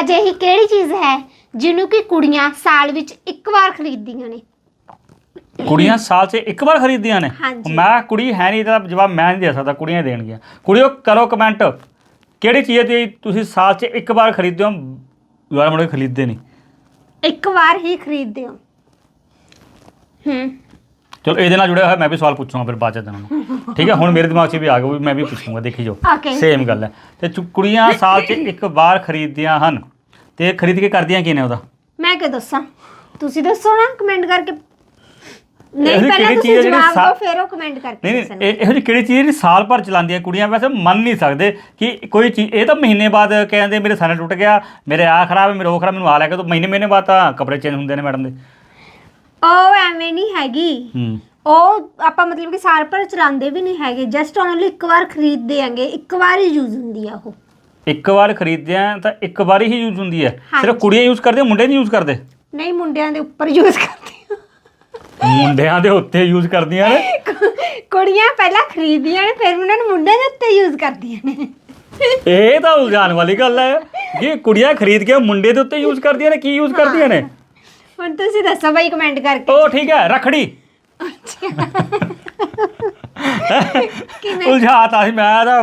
ਅਜਿਹੀ ਕਿਹੜੀ ਚੀਜ਼ ਹੈ ਜਿਹਨੂੰ ਕਿ ਕੁੜੀਆਂ ਸਾਲ ਵਿੱਚ ਇੱਕ ਵਾਰ ਖਰੀਦਦੀਆਂ ਨੇ? ਕੁੜੀਆਂ ਸਾਲ 'ਚ ਇੱਕ ਵਾਰ ਖਰੀਦਦੀਆਂ ਨੇ? ਹਾਂਜੀ। ਮੈਂ ਕੁੜੀ ਹੈ ਨਹੀਂ ਇਹਦਾ ਜਵਾਬ ਮੈਂ ਨਹੀਂ ਦੇ ਸਕਦਾ ਕੁੜੀਆਂ ਹੀ ਦੇਣਗੀਆਂ। ਕੁੜੀਓ ਕਰੋ ਕਮੈਂਟ ਕਿਹੜੀ ਚੀਜ਼ ਦੀ ਤੁਸੀਂ ਸਾਲ 'ਚ ਇੱਕ ਵਾਰ ਖਰੀਦਦੇ ਹੋ ਦੁਬਾਰਾ ਮੁੜ ਕੇ ਖਰੀਦਦੇ ਨਹੀਂ? ਇੱਕ ਵਾਰ ਹੀ ਖਰੀਦਦੇ ਹੋ। ਹੂੰ। ਚਲੋ ਇਹਦੇ ਨਾਲ ਜੁੜਿਆ ਹੋਇਆ ਮੈਂ ਵੀ ਸਵਾਲ ਪੁੱਛੂੰਗਾ ਫਿਰ ਬਾਅਦ ਚ ਇਹਨਾਂ ਨੂੰ। ਠੀਕ ਹੈ ਹੁਣ ਮੇਰੇ ਦਿਮਾਗ 'ਚ ਵੀ ਆ ਗਿਆ ਵੀ ਮੈਂ ਵੀ ਪੁੱਛੂੰਗਾ ਦੇਖੀ ਜੋ Okay. ਸੇਮ ਗੱਲ ਹੈ। ਤੇ ਚੁ- ਕੁੜੀਆਂ ਸਾਲ 'ਚ ਇੱਕ ਵਾਰ ਖਰੀਦਦੀਆਂ ਹਨ। ਤੇ ਖਰੀਦ ਕੇ ਕਰਦੀਆਂ ਕੀ ਨੇ ਉਹਦਾ? ਮੈਂ ਕੀ ਦੱਸਾਂ? ਤੁਸੀਂ ਦੱਸੋ ਨਾ ਕਮੈਂਟ ਕਰਕੇ। ਨਹੀਂ ਇਹੋ ਪਹਿਲਾਂ ਕਿਹੜੀ ਤੁਸੀਂ ਚੀਜ਼ ਹੈ ਜਿਹੜੀ ਜਵਾਬ ਸਾ- ਦਿਓ ਫਿਰ ਉਹ ਕਮੈਂਟ ਕਰਕੇ ਨਹੀਂ ਦੱਸਣਾ ਨਹੀਂ ਇਹ- ਇਹੋ ਜਿਹੀ ਕਿਹੜੀ ਚੀਜ਼ ਜਿਹੜੀ ਸਾਲ ਭਰ ਚਲਾਉਂਦੀਆਂ ਕੁੜੀਆਂ? ਵੈਸੇ ਮੰਨ ਨਹੀਂ ਸਕਦੇ ਕਿ ਕੋਈ ਚੀਜ਼ ਇਹ ਤਾਂ ਮਹੀਨੇ ਬਾਅਦ ਕਹਿੰਦੇ ਮੇਰੇ ਸਨ ਟੁੱਟ ਗਿਆ ਮੇਰੇ ਆ ਖਰਾਬ ਹੈ ਮੇਰੇ ਉਹ ਖਰਾਬ ਮੈਨੂੰ ਆ ਲੈ ਕੇ ਤਾਂ ਮਹੀਨੇ ਮਹੀਨੇ ਬਾਅਦ ਤਾਂ ਕੱਪੜੇ ਚੇਂਜ ਹੁੰਦੇ ਨੇ ਮੈਡਮ ਦੇ। ਉਹ ਐਵੇਂ ਨਹੀਂ ਹੈਗੀ। ਹੂੰ। ਉਹ ਆਪਾਂ ਮਤਲਬ ਕਿ ਸਾਲ ਭਰ ਚਲਾਉਂਦੇ ਵੀ ਨਹੀਂ ਹੈਗੇ। ਜਸਟ ਓਨਲੀ ਇੱਕ ਵਾਰ ਖਰੀਦਦੇ ਆਂਗੇ ਇੱਕ ਵਾਰ ਹੀ ਯੂਜ਼ ਹੁੰਦੀ ਆ ਉਹ। ਇੱਕ ਵਾਰ ਖਰੀਦਦੇ ਆ ਤਾਂ ਇੱਕ ਵਾਰ ਹੀ ਯੂਜ਼ ਹੁੰਦੀ ਹੈ ਸਿਰਫ ਹਾਂਜੀ। ਕੁੜੀਆਂ ਯੂਜ਼ ਕਰਦੀਆਂ ਮੁੰਡੇ ਨਹੀਂ ਯੂਜ਼ ਕਰਦੇ? ਨਹੀਂ ਮੁੰਡਿਆਂ ਦੇ ਉੱਪਰ ਯੂਜ਼ ਕਰਦੇ ਆ। ਮੁੰਡਿਆਂ ਦੇ ਉੱਤੇ ਯੂਜ਼ ਕਰਦੀਆਂ ਨੇ? ਕੁੜੀਆਂ ਪਹਿਲਾਂ ਖਰੀਦਦੀਆਂ ਨੇ ਫਿਰ ਉਹਨਾਂ ਨੂੰ ਮੁੰਡਿਆਂ ਦੇ ਉੱਤੇ ਯੂਜ਼ ਕਰਦੀਆਂ ਨੇ। ਇਹ ਤਾਂ ਉਲਝਾਣ ਵਾਲੀ ਗੱਲ ਹੈ ਕਿ ਕੁੜੀਆਂ ਖਰੀਦ ਕੇ ਮੁੰਡੇ ਦੇ ਉੱਤੇ ਯੂਜ਼ ਕਰਦੀਆਂ ਨੇ ਕੀ ਯੂਜ਼ ਕਰਦੀਆਂ ਨੇ? ਹੁਣ ਤੁਸੀਂ ਦੱਸੋ ਬਾਈ ਕਮੈਂਟ ਕਰਕੇ। ਉਹ ਠੀਕ ਹੈ ਰਖੜੀ। ਉਲਝਾਤਾ ਸੀ ਮੈਂ ਤਾਂ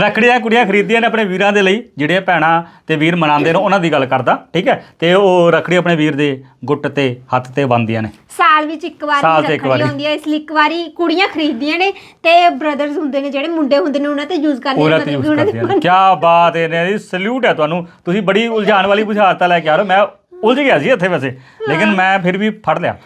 ਰਖੜੀਆਂ ਕੁੜੀਆਂ ਖਰੀਦਦੀਆਂ ਨੇ ਆਪਣੇ ਵੀਰਾਂ ਦੇ ਲਈ ਜਿਹੜੇ ਭੈਣਾਂ ਤੇ ਵੀਰ ਮਨਾਉਂਦੇ ਨੇ ਉਹਨਾਂ ਦੀ ਗੱਲ ਕਰਦਾ ਠੀਕ ਹੈ? ਤੇ ਉਹ ਰਖੜੀ ਆਪਣੇ ਵੀਰ ਦੇ ਗੁੱਟ ਤੇ ਹੱਥ ਤੇ ਬੰਨਦੀਆਂ ਨੇ। ਸਾਲ ਵਿੱਚ ਇੱਕ ਵਾਰ ਰੱਖੜੀ। ਆਉਂਦੀ ਹੈ ਇਸ ਲਈ ਇੱਕ ਵਾਰੀ ਕੁੜੀਆਂ ਖਰੀਦਦੀਆਂ ਨੇ ਤੇ ਬ੍ਰਦਰਸ ਹੁੰਦੇ ਨੇ ਜਿਹੜੇ ਮੁੰਡੇ ਹੁੰਦੇ ਨੇ ਉਹਨਾਂ ਤੇ ਯੂਜ਼ ਕਰਦੇ ਨੇ। ਉਹਨਾਂ ਦੇ ਕੀ ਬਾਤ ਹੈ ਨੇ ਸਲੂਟ ਹੈ ਤੁਹਾਨੂੰ। ਤੁਸੀਂ ਬੜੀ ਉਲਝਾਣ ਵਾਲੀ ਬੁਝਾਰਤਾਂ ਲੈ ਕੇ ਆ ਰਹੇ ਮੈਂ ਉਲਝ ਗਿਆ ਸੀ ਇੱਥੇ ਵੈਸੇ ਲੇਕਿਨ ਮੈਂ ਫਿਰ ਵੀ ਫੜ ਲਿਆ।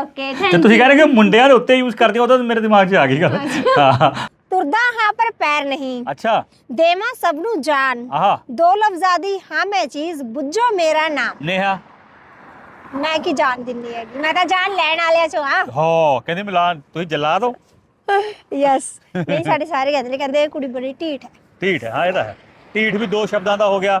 ਓਕੇ ਤੇ ਥੈਂਕ ਤੁਸੀਂ ਕਹਿ ਰਹੇ ਕਿ ਮੁੰਡਿਆਂ ਦੇ ਉੱਤੇ ਯੂਜ਼ ਕਰਦੇ ਹੋ ਤਾਂ ਮੇਰੇ ਦਿਮਾਗ 'ਚ ਆ ਗਈ ਗੱਲ। ਹਾਂ। ਤੁਰਦਾ ਹਾਂ ਪਰ ਪੈਰ ਨਹੀਂ। ਅੱਛਾ। ਦੇਵਾਂ ਸਭ ਨੂੰ ਜਾਨ। ਆਹਾ। ਦੋ ਲਫ਼ਜ਼ਾਂ ਦੀ ਹਾਂ ਮੈਂ ਚੀਜ਼ ਬੁੱਝੋ ਮੇਰਾ ਨਾਮ। ਨੇਹਾ। ਮੈਂ ਕੀ ਜਾਨ ਦਿੰਦੀ ਹੈਗੀ? ਮੈਂ ਤਾਂ ਜਾਨ ਲੈਣ ਵਾਲਿਆਂ ਚੋਂ ਆ। ਹੋ ਕਹਿੰਦੇ ਮਿਲਾਨ ਤੁਸੀਂ ਜਲਾ ਦੋ। ਯੈਸ ਨਹੀਂ ਸਾਡੇ ਸਾਰੇ ਕਹਿੰਦੇ ਨੇ ਕਹਿੰਦੇ ਇਹ ਕੁੜੀ ਬੜੀ ਢੀਠ ਹੈ। ਢੀਠ ਹੈ ਹਾਂ ਇਹ ਤਾਂ ਹੈ। ਢੀਠ ਵੀ ਦੋ ਸ਼ਬਦਾਂ ਦਾ ਹੋ ਗਿਆ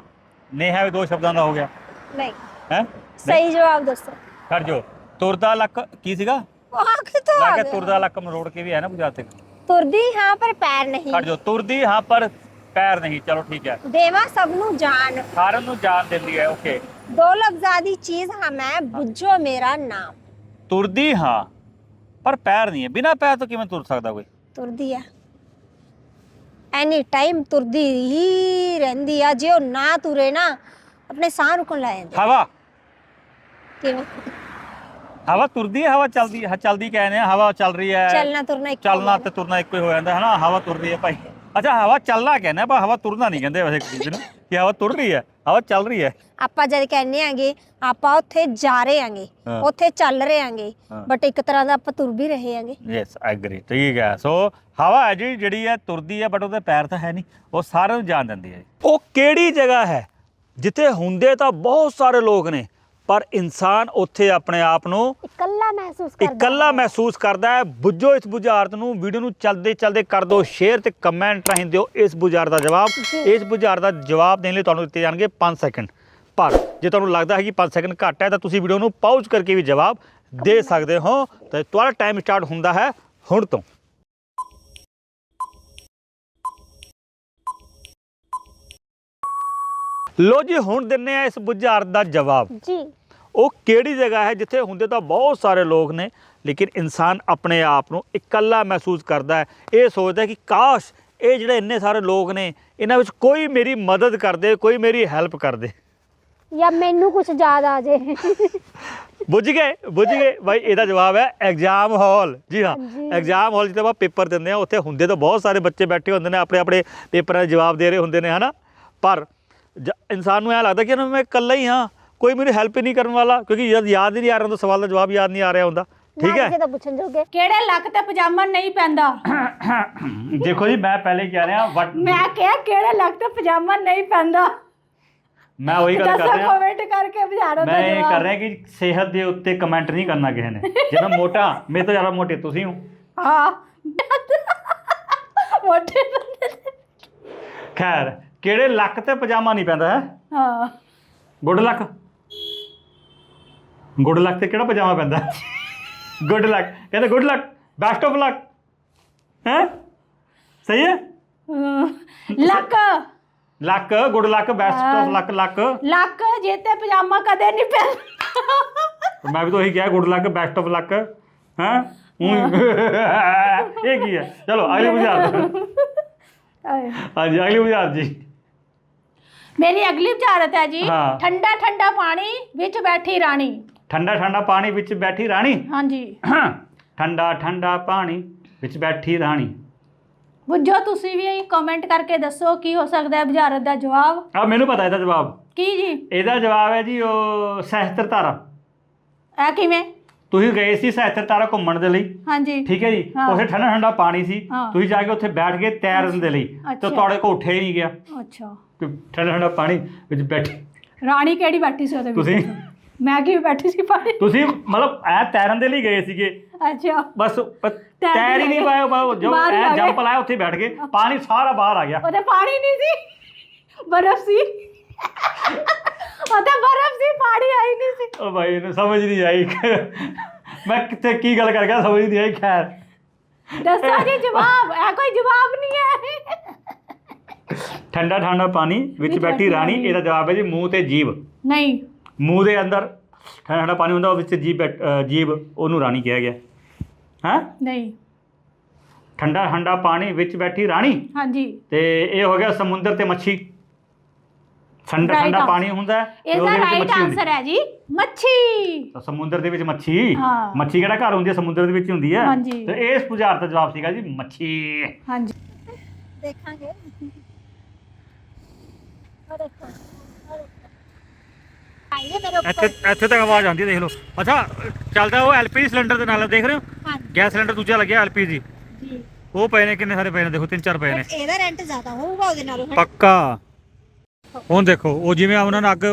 ਨੇਹਾ ਵੀ ਦੋ ਸ਼ਬਦਾਂ ਦਾ ਹੋ ਗਿਆ। ਨਹੀਂ। ਹੈ? ਸਹੀ ਜਵਾਬ ਦੱਸੋ। ਖੜ ਜੋ ਤੁਰਦਾ ਲੱਕ ਕੀ ਸੀਗਾ? ਉਹ ਕਿਤੋਂ ਆ ਗਿਆ ਤੁਰਦਾ ਲੱਕ ਮਰੋੜ ਕੇ ਵੀ ਹੈ ਨਾ ਬੁਝਾਰਤੇ ਤੁਰਦੀ ਹਾਂ ਪਰ ਪੈਰ ਨਹੀਂ। ਖੜ ਜੋ ਤੁਰਦੀ ਹਾਂ ਪਰ ਪੈਰ ਨਹੀਂ। ਚਲੋ ਠੀਕ ਹੈ। ਦੇਵਾਂ ਸਭ ਨੂੰ ਜਾਨ ਸਾਰਿਆਂ ਨੂੰ ਜਾਨ ਦਿੰਦੀ ਹੈ ਓਕੇ ਦੋ ਲਫ਼ਜ਼ਾਂ ਦੀ ਚੀਜ਼ ਹਾਂ ਮੈਂ। ਬੁੱਝੋ ਮੇਰਾ ਨਾਮ। ਤੁਰਦੀ ਹਾਂ ਪਰ ਪੈਰ ਨਹੀਂ ਹੈ। ਬਿਨਾ ਪੈਰ ਤੋਂ ਕਿਵੇਂ ਤੁਰ ਸਕਦਾ ਕੋਈ? ਤੁਰਦੀ ਆ ਐਨੀ ਟਾਈਮ ਤੁਰਦੀ ਹੀ ਰਹਿੰਦੀ ਆ। ਜੇ ਉਹ ਨਾ ਤੁਰੇ ਨਾ ਆਪਣੇ ਸਾਹ ਰੁਕਣ ਲੱਗ ਜਾਂਦੇ ਹਵਾ। ਹਵਾ ਤੁਰਦੀ ਹੈ ਹਵਾ ਚੱਲਦੀ ਹੈ ਚੱਲਦੀ ਕਹਿੰਦੇ ਆ ਹਵਾ ਚੱਲ ਰਹੀ ਹੈ। ਚੱਲਣਾ ਤੁਰਨਾ ਇੱਕ ਚੱਲਣਾ ਤੇ ਤੁਰਨਾ ਇੱਕੋ ਹੀ ਹੋ ਜਾਂਦਾ ਹੈ ਨਾ ਹਵਾ ਤੁਰ ਰਹੀ ਹੈ ਭਾਈ। ਅੱਛਾ ਹਵਾ ਚੱਲਣਾ ਕਹਿੰਦੇ ਆ, ਪਰ ਹਵਾ ਤੁਰਨਾ ਨਹੀਂ ਕਹਿੰਦੇ ਵੈਸੇ ਦੂਜੇ ਨੂੰ ਕਿ ਹਵਾ ਤੁਰ ਰਹੀ ਹੈ ਹਵਾ ਚੱਲ ਰਹੀ ਹੈ। ਆਪਾਂ ਜਦ ਕਹਿੰਦੇ ਆਂਗੇ ਆਪਾਂ ਉੱਥੇ ਜਾ ਰਹੇ ਆਂਗੇ ਹਾਂ। ਉੱਥੇ ਚੱਲ ਰਹੇ ਆਂਗੇ ਹਾਂ। ਬਟ ਇੱਕ ਤਰ੍ਹਾਂ ਦਾ ਆਪਾਂ ਤੁਰ ਵੀ ਰਹੇ ਆਂਗੇ। ਯੈਸ ਐਗਰੀ ਠੀਕ ਹੈ। ਸੋ ਹਵਾ ਹੈ ਜੀ ਜਿਹੜੀ ਹੈ ਤੁਰਦੀ ਹੈ ਬਟ ਉਹਦੇ ਪੈਰ ਤਾਂ ਹੈ ਨਹੀਂ ਉਹ ਸਾਰਿਆਂ ਨੂੰ ਜਾਣ ਦਿੰਦੀ ਹੈ ਉਹ ਕਿਹੜੀ ਜਗ੍ਹਾ ਹੈ? ਜਿੱਥੇ ਹੁੰਦੇ ਤਾਂ ਬਹੁਤ ਸਾਰੇ ਲੋਕ ਨੇ ਪਰ ਇਨਸਾਨ ਉੱਥੇ ਆਪਣੇ ਆਪ ਨੂੰ ਇਕੱਲਾ ਮਹਿਸੂਸ ਕਰਦਾ ਇਕੱਲਾ ਮਹਿਸੂਸ ਕਰਦਾ ਹੈ। ਬੁੱਝੋ ਇਸ ਬੁਝਾਰਤ ਨੂੰ ਵੀਡੀਓ ਨੂੰ ਚੱਲਦੇ ਚੱਲਦੇ ਕਰ ਦਿਓ ਸ਼ੇਅਰ ਤੇ ਕਮੈਂਟ ਰਾਹੀਂ ਦਿਓ ਇਸ ਬੁਝਾਰਤ ਦਾ ਜਵਾਬ। ਇਸ ਬੁਝਾਰਤ ਦਾ ਜਵਾਬ ਦੇਣ ਲਈ ਤੁਹਾਨੂੰ ਦਿੱਤੇ ਜਾਣਗੇ 5 ਸੈਕਿੰਡ ਪਰ ਜੇ ਤੁਹਾਨੂੰ ਲੱਗਦਾ ਹੈ ਕਿ 5 ਸੈਕਿੰਡ ਘੱਟ ਹੈ ਤਾਂ ਤੁਸੀਂ ਵੀਡੀਓ ਨੂੰ ਪਾਉਜ਼ ਕਰਕੇ ਵੀ ਜਵਾਬ ਦੇ ਸਕਦੇ ਹੋ। ਤਾਂ ਤੁਹਾਡਾ ਟਾਈਮ ਸਟਾਰਟ ਹੁੰਦਾ ਹੈ ਹੁਣ ਤੋਂ। ਲੋ ਜੀ ਹੁਣ ਦਿੰਨੇ ਆ ਇਸ ਬੁਝਾਰਤ ਦਾ ਜਵਾਬ। ਜੀ। ਉਹ ਕਿਹੜੀ ਜਗ੍ਹਾ ਹੈ ਜਿੱਥੇ ਹੁੰਦੇ ਤਾਂ ਬਹੁਤ ਸਾਰੇ ਲੋਕ ਨੇ ਲੇਕਿਨ ਇਨਸਾਨ ਆਪਣੇ ਆਪ ਨੂੰ ਇਕੱਲਾ ਮਹਿਸੂਸ ਕਰਦਾ ਹੈ। ਇਹ ਸੋਚਦਾ ਕਿ ਕਾਸ਼ ਇਹ ਜਿਹੜੇ ਇੰਨੇ ਸਾਰੇ ਲੋਕ ਨੇ ਇਹਨਾਂ ਵਿੱਚ ਕੋਈ ਮੇਰੀ ਮਦਦ ਕਰਦੇ ਕੋਈ ਮੇਰੀ ਹੈਲਪ ਕਰਦੇ। ਜਾਂ ਮੈਨੂੰ ਕੁਝ ਯਾਦ ਆ ਜੇ। ਬੁੱਝ ਗਏ ਬੁੱਝ ਗਏ। ਭਾਈ ਇਹਦਾ ਜਵਾਬ ਹੈ ਐਗਜ਼ਾਮ ਹਾਲ। ਜੀ ਹਾਂ। ਐਗਜ਼ਾਮ ਹਾਲ ਜਿੱਥੇ ਆਪਾਂ ਪੇਪਰ ਦਿੰਦੇ ਆ ਉੱਥੇ ਹੁੰਦੇ ਤਾਂ ਬਹੁਤ ਸਾਰੇ ਬੱਚੇ ਬੈਠੇ ਹੁੰਦੇ ਨੇ ਆਪਣੇ ਆਪਣੇ ਪੇਪਰਾਂ ਦੇ ਜਵਾਬ ਦੇ ਰਹੇ ਹੁੰਦੇ ਨੇ ਹਨਾ? ਪਰ ਇਨਸਾਨ ਨੂੰ ਐ ਲੱਗਦਾ ਕਿ ਮੈਂ ਇਕੱਲਾ ਹੀ ਹਾਂ। ਕੋਈ ਮੇਰੀ ਹੈਲਪ ਹੀ ਨਹੀਂ ਕਰਨ ਵਾਲਾ ਕਿਉਂਕਿ ਜਦ ਯਾਦ ਹੀ ਨਹੀਂ ਆ ਰਿਹਾ ਹੁੰਦਾ ਸਵਾਲ ਦਾ ਜਵਾਬ ਯਾਦ ਨਹੀਂ ਆ ਰਿਹਾ ਹੁੰਦਾ। ਠੀਕ ਹੈ? ਤਾਂ ਪੁੱਛਣ ਜੋਗੇ? ਕਿਹੜੇ ਲੱਕ ਤੇ ਪਜਾਮਾ ਨਹੀਂ ਪੈਂਦਾ? ਦੇਖੋ ਜੀ ਮੈਂ ਪਹਿਲੇ ਹੀ ਕਹਿ ਰਿਹਾ ਵਟ ਮੈਂ ਕਿਹਾ ਕਿਹੜੇ ਲੱਕ ਤੇ ਪਜਾਮਾ ਨਹੀਂ ਪੈਂਦਾ? ਮੈਂ ਉਹੀ ਗੱਲ ਕਰ ਰਿਹਾ। ਕਮੈਂਟ ਕਰਕੇ ਬੁਝਾਰੋ ਮੈਂ ਇਹ ਕਰ ਰਿਹਾ ਕਿ ਸਿਹਤ ਦੇ ਉੱਤੇ ਕਮੈਂਟ ਨਹੀਂ ਕਰਨਾ ਕਿਸੇ ਨੇ। ਜੇ ਮੈਂ ਮੋਟਾ ਮੇਰੇ ਤੋਂ ਜ਼ਿਆਦਾ ਮੋਟੇ ਤੁਸੀਂ ਹੋ। ਹਾਂ। ਮੋਟੇ ਬੰਦੇ। ਖੈਰ ਕਿਹੜੇ ਲੱਕ ਤੇ ਪਜਾਮਾ ਨਹੀਂ ਪੈਂਦਾ ਹੈ? ਹਾਂ। Good luck. ਗੁੱਡ ਲੱਕ ਤੇ ਕਿਹੜਾ ਪਜਾਮਾ ਪੈਂਦਾ? ਗੁੱਡ ਲੱਕ ਕਹਿੰਦੇ good luck best of luck ਹੈ? ਸਹੀ ਹੈ। Luck luck good luck best of luck luck luck ਜੇ ਤੇ ਪਜਾਮਾ ਕਦੇ ਨਹੀਂ ਪੈਂਦਾ। ਮੈਂ ਵੀ ਤਾਂ ਉਹੀ ਕਿਹਾ good luck best of luck ਹਾਂ? ਇਹ ਕੀ ਹੈ? ਚਲੋ ਅਗਲੀ ਬੁਝਾਰਤ ਆਏ। ਹਾਂਜੀ ਅਗਲੀ ਬੁਝਾਰਤ ਜੀ। ਮੇਰੀ ਅਗਲੀ ਵਿਚਾਰਤ ਹੈ ਜੀ। ਠੰਡਾ ਠੰਡਾ ਪਾਣੀ ਵਿੱਚ ਬੈਠੀ ਰਾਣੀ। ਠੰਡਾ ਠੰਡਾ ਪਾਣੀ ਵਿੱਚ ਬੈਠੀ ਰਾਣੀ। ਹਾਂਜੀ। ਠੰਡਾ ਠੰਡਾ ਪਾਣੀ ਵਿੱਚ ਬੈਠੀ ਰਾਣੀ। ਬੁੱਝੋ ਤੁਸੀਂ ਵੀ ਕਮੈਂਟ ਕਰਕੇ ਦੱਸੋ ਕੀ ਹੋ ਸਕਦਾ ਹੈ ਵਿਚਾਰਤ ਦਾ ਜਵਾਬ। ਆ ਮੈਨੂੰ ਪਤਾ ਇਹਦਾ ਜਵਾਬ। ਕੀ ਜੀ? ਇਹਦਾ ਜਵਾਬ ਹੈ ਜੀ ਉਹ ਸਹਿਸਤਰ ਤਾਰਾ। ਇਹ ਕਿਵੇਂ? ਤੁਸੀਂ ਗਏ ਸੀ ਸਹਿਸਤਰ ਤਾਰਾ ਘੁੰਮਣ ਦੇ ਲਈ। ਹਾਂਜੀ। ਠੀਕ ਹੈ ਜੀ? ਹਾਂ। ਉੱਥੇ ਠੰਡਾ ਠੰਡਾ ਪਾਣੀ ਸੀ। ਹਾਂ। ਤੁਸੀਂ ਜਾ ਕੇ ਉੱਥੇ ਬੈਠ ਕੇ ਤੈਰਨ ਦੇ ਲਈ। ਤੇ। ਤੁਹਾਡੇ ਕੋਲ ਉੱਠੇ ਹੀ ਨਹੀਂ ਗਿਆ। ਅੱਛਾ। ਕਿ ਠੰਡਾ ਠੰਡਾ ਪਾਣੀ ਵਿੱਚ ਬੈਠੇ। ਰਾਣੀ ਕਿਹੜੀ ਬੈਠੀ ਸੀ ਉਹਦੇ ਵਿੱਚ? ਤੁਸੀਂ ਮੈਂ ਕੀ ਬੈਠੀ ਸੀ ਪਾਣੀ। ਤੁਸੀਂ ਮਤਲਬ ਐ ਤੈਰਨ ਦੇ ਲਈ ਗਏ ਸੀਗੇ। ਅੱਛਾ। ਬਸ ਪ- ਤੈਰ ਹੀ ਨਹੀਂ ਪਾਏ ਬਾਹਰ ਜੋ ਬਾਹਰ ਐ ਗਏ। ਜੰਪ ਲਾਇਆ ਉੱਥੇ ਬੈਠ ਗਏ। ਪਾਣੀ ਸਾਰਾ ਬਾਹਰ ਆ ਗਿਆ। ਉਹਦੇ ਪਾਣੀ ਨਹੀਂ ਸੀ। ਬਰਫ਼ ਸੀ। ਉਹਦੇ ਬਰਫ਼ ਸੀ ਪਾਣੀ ਆਈ ਨਹੀਂ ਸੀ। ਉਹ ਭਾਈ ਇਹਨੂੰ ਸਮਝ ਨਹੀਂ ਆਈ। ਮੈਂ ਕਿੱਥੇ ਕੀ ਗੱਲ ਕਰ ਗਿਆ ਸਮਝ ਨਹੀਂ ਆਈ ਖੈਰ। ਦੱਸੋ ਜੀ ਜਵਾਬ ਇਹ ਕੋਈ ਜਵਾਬ ਨਹੀਂ ਹੈ। ਠੰਡਾ ਠੰਡਾ ਪਾਣੀ ਵਿੱਚ ਬੈਠੀ ਰਾਣੀ ਇਹਦਾ ਜਵਾਬ ਹੈ ਜੀ ਮੂੰਹ ਤੇ ਜੀਭ ਨਹੀਂ ਮੂੰਹ ਦੇ ਅੰਦਰ ਠੰਡਾ ਠੰਡਾ ਪਾਣੀ ਹੁੰਦਾ ਉਹ ਵਿੱਚ ਬੈਠ- ਅ, ਜੀਭ ਉਹਨੂੰ ਰਾਣੀ ਕਿਹਾ ਗਿਆ। ਹਾਂ? ਨਹੀਂ। ਠੰਡਾ ਠੰਡਾ ਪਾਣੀ ਵਿੱਚ ਬੈਠੀ ਰਾਣੀ? ਹਾਂਜੀ। ਤੇ ਇਹ ਹੋ ਗਿਆ ਸਮੁੰਦਰ ਤੇ ਮੱਛੀ। ਠੰਡਾ Right ਠੰਡਾ answer. ਪਾਣੀ ਹੁੰਦਾ ਹੈ ਤੇ ਇਹਦਾ ਉਹਦੇ ਵਿੱਚ ਰਾਈਟ ਮੱਛੀ ਹੁੰਦੀ। ਆਨਸਰ ਹੈ ਜੀ ਮੱਛੀ। ਤਾਂ ਸਮੁੰਦਰ ਦੇ ਵਿੱਚ ਮੱਛੀ? ਹਾਂ। ਮੱਛੀ ਕਿਹੜਾ ਘਰ ਹੁੰਦੀ ਹੈ? ਸਮੁੰਦਰ ਦੇ ਵਿੱਚ ਹੀ ਹੁੰਦੀ ਹੈ। ਹਾਂਜੀ। ਤੇ ਇਸ ਪੁਜਾਰ ਦਾ ਜਵਾਬ ਸੀਗਾ ਜੀ ਮੱਛੀ। ਹਾਂਜੀ। ਦੇਖਾਂਗੇ। ਉਹ ਦੇਖੋ। ਮੇਰੇ ਇੱਥੇ ਉੱਪਰ। ਇੱਥੇ ਤੱਕ ਆਵਾਜ਼ ਆਉਂਦੀ ਹੈ ਦੇਖ ਲਓ। ਅੱਛਾ ਚੱਲਦਾ ਉਹ ਐਲਪੀਜੀ ਸਿਲੰਡਰ ਦੇ ਨਾਲ ਦੇਖ ਰਹੇ ਹੋ? ਹਾਂਜੀ। ਗੈਸ ਸਿਲੰਡਰ ਦੂਜਾ ਲੱਗਿਆ ਐਲਪੀਜੀ ਜੀ। ਉਹ ਪਏ ਨੇ ਕਿੰਨੇ ਸਾਰੇ ਪਏ ਨੇ ਦੇਖੋ ਤਿੰਨ ਚਾਰ ਪਏ ਨੇ। ਬਟ ਇਹਦਾ ਰੈਂਟ ਜ਼ਿਆਦਾ ਹੋਊਗਾ ਉਹਦੇ ਨਾਲੋਂ ਹਨਾ? ਪੱਕਾ। ਹੁਣ ਦੇਖੋ ਉਹ ਜਿਵੇਂ ਉਹਨਾਂ ਨੇ ਅੱਗ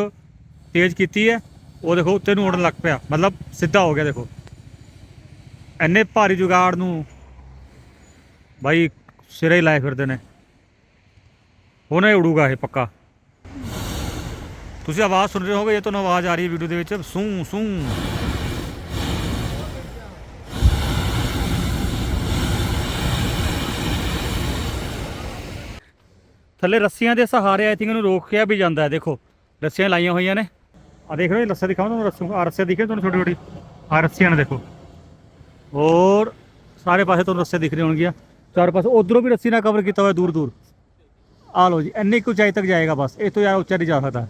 ਤੇਜ਼ ਕੀਤੀ ਹੈ ਉਹ ਦੇਖੋ ਉੱਤੇ ਨੂੰ ਉੜਨ ਲੱਗ ਪਿਆ। ਮਤਲਬ ਸਿੱਧਾ ਹੋ ਗਿਆ ਦੇਖੋ। ਐਨੇ ਭਾਰੀ ਜੁਗਾੜ ਨੂੰ ਬਾਈ ਸਿਰੇ ਹੀ ਲਾਏ ਫਿਰਦੇ ਨੇ। ਹੁਣੇ ਉੜੂਗਾ ਇਹ ਪੱਕਾ। ਤੁਸੀਂ ਆਵਾਜ਼ ਸੁਣ ਰਹੇ ਹੋਗੇ ਇਹ ਤੁਹਾਨੂੰ ਆਵਾਜ਼ ਆ ਰਹੀ ਹੈ ਵੀਡੀਓ ਦੇ ਵਿੱਚ। ਸੂ ਸੂ। ਥੱਲੇ ਰੱਸੀਆਂ ਦੇ ਸਹਾਰੇ ਆਈ ਥਿੰਕ ਇਹਨੂੰ ਰੋਕਿਆ ਵੀ ਜਾਂਦਾ ਹੈ, ਦੇਖੋ। ਰੱਸੀਆਂ ਲਾਈਆਂ ਹੋਈਆਂ ਨੇ। ਆ ਦੇਖ ਰਹੇ ਹੋ ਰੱਸੇ ਦਿਖਾਵਾਂ ਤੁਹਾਨੂੰ, ਰੱਸੂ ਆ ਰੱਸੇ ਦਿਖੇ ਤੁਹਾਨੂੰ ਛੋਟੀ ਛੋਟੀ ਆ ਰੱਸੀਆਂ ਨੇ, ਦੇਖੋ। ਔਰ ਸਾਰੇ ਪਾਸੇ ਤੁਹਾਨੂੰ ਰੱਸੇ ਦਿਖ ਰਹੇ ਹੋਣਗੀਆਂ। ਚਾਰ ਪਾਸੇ, ਉਧਰੋਂ ਵੀ ਰੱਸੀ ਨਾਲ ਕਵਰ ਕੀਤਾ ਹੋਇਆ ਦੂਰ ਦੂਰ ਆ ਲਓ ਜੀ, ਇੰਨੀ ਕੁ ਉਚਾਈ ਤੱਕ ਜਾਏਗਾ ਬਸ ਇਹ ਤੋਂ ਜ਼ਿਆਦਾ ਉੱਚਾ ਨਹੀਂ ਜਾ ਸਕਦਾ।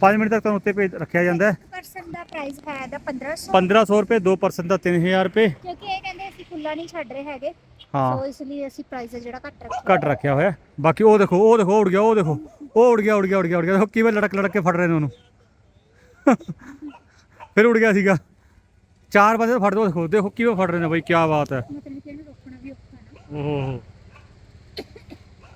5 ਮਿੰਟ ਤੱਕ ਤੁਹਾਨੂੰ ਉੱਤੇ ਭੇਜ ਰੱਖਿਆ ਜਾਂਦਾ ਹੈ। ਪਰਸਨ ਦਾ ਪ੍ਰਾਈਸ ਹੈ ਇਹਦਾ 1500 1500 ਰੁਪਏ 2% ਦਾ 3000 ਰੁਪਏ। ਕਿਉਂਕਿ ਇਹ ਕਹਿੰਦੇ ਅਸੀਂ ਖੁੱਲਾ ਨਹੀਂ ਛੱਡ ਰਹੇ ਹੈਗੇ। ਹਾਂ। ਸੋ ਇਸ ਲਈ ਅਸੀਂ ਪ੍ਰਾਈਸ ਜਿਹੜਾ ਘੱਟ ਰੱਖਿਆ ਘੱਟ ਰੱਖਿਆ ਹੋਇਆ। ਬਾਕੀ ਉਹ ਦੇਖੋ ਉਹ ਦੇਖੋ ਉੜ ਗਿਆ ਉਹ ਦੇਖੋ। ਉਹ ਉੜ ਗਿਆ ਉੜ ਗਿਆ ਉੜ ਗਿਆ ਉੜ ਗਿਆ। ਦੇਖੋ ਕਿਵੇਂ ਲੜਕ ਲੜਕ ਕੇ ਫੜ ਰਹੇ ਨੇ ਉਹਨੂੰ। ਫਿਰ ਉੜ ਗਿਆ ਸੀਗਾ। ਚਾਰ ਪਾਸੇ ਤੋਂ ਫੜ ਦੋ ਦੇਖੋ। ਦੇਖੋ ਕਿਵੇਂ ਫੜ ਰਹੇ ਨੇ ਬਾਈ ਕੀ ਬਾਤ ਹੈ। ਮਤਲਬ ਕਿ ਇਹਨੂੰ ਰੋਕਣਾ ਵੀ ਔਖਾ ਹੈ ਨਾ ਓਹ